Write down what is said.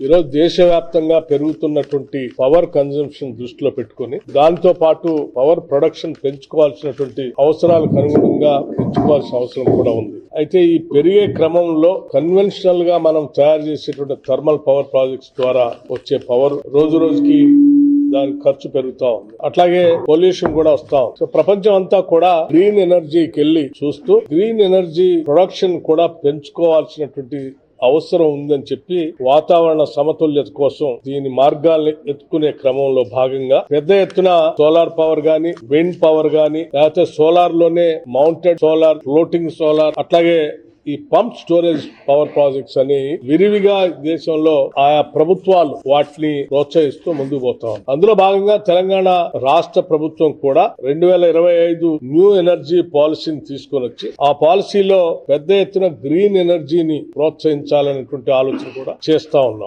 ఈరోజు దేశవ్యాప్తంగా పెరుగుతున్నటువంటి పవర్ కన్జంప్షన్ దృష్టిలో పెట్టుకుని దాంతో పాటు పవర్ ప్రొడక్షన్ పెంచుకోవాల్సినటువంటి అవసరాలకు అనుగుణంగా పెంచుకోవాల్సిన అవసరం కూడా ఉంది. అయితే ఈ పెరిగే క్రమంలో కన్వెన్షనల్గా మనం తయారు చేసేటువంటి థర్మల్ పవర్ ప్రాజెక్ట్స్ ద్వారా వచ్చే పవర్ రోజు రోజుకి దాని ఖర్చు పెరుగుతా ఉంది. అట్లాగే పొల్యూషన్ కూడా వస్తా ఉంది. సో ప్రపంచం అంతా కూడా గ్రీన్ ఎనర్జీకి వెళ్ళి చూస్తూ గ్రీన్ ఎనర్జీ ప్రొడక్షన్ కూడా పెంచుకోవాల్సినటువంటి అవసరం ఉందని చెప్పి వాతావరణ సమతుల్యత కోసం దీని మార్గాల్ని ఎత్తుకునే క్రమంలో భాగంగా పెద్ద ఎత్తున సోలార్ పవర్ గాని విండ్ పవర్ గాని లేకపోతే సోలార్లోనే మౌంటెడ్ సోలార్ ఫ్లోటింగ్ సోలార్ అట్లాగే ఈ పంప్ స్టోరేజ్ పవర్ ప్రాజెక్ట్స్ అని విరివిగా దేశంలో ఆయా ప్రభుత్వాలు వాటిని ప్రోత్సహిస్తూ ముందుకు పోతా అందులో భాగంగా తెలంగాణ రాష్ట్ర ప్రభుత్వం కూడా రెండు వేల ఇరవై ఐదు న్యూ ఎనర్జీ పాలసీని తీసుకొని వచ్చి ఆ పాలసీలో పెద్ద ఎత్తున గ్రీన్ ఎనర్జీని ప్రోత్సహించాలనేటువంటి ఆలోచన కూడా చేస్తా ఉన్నాం.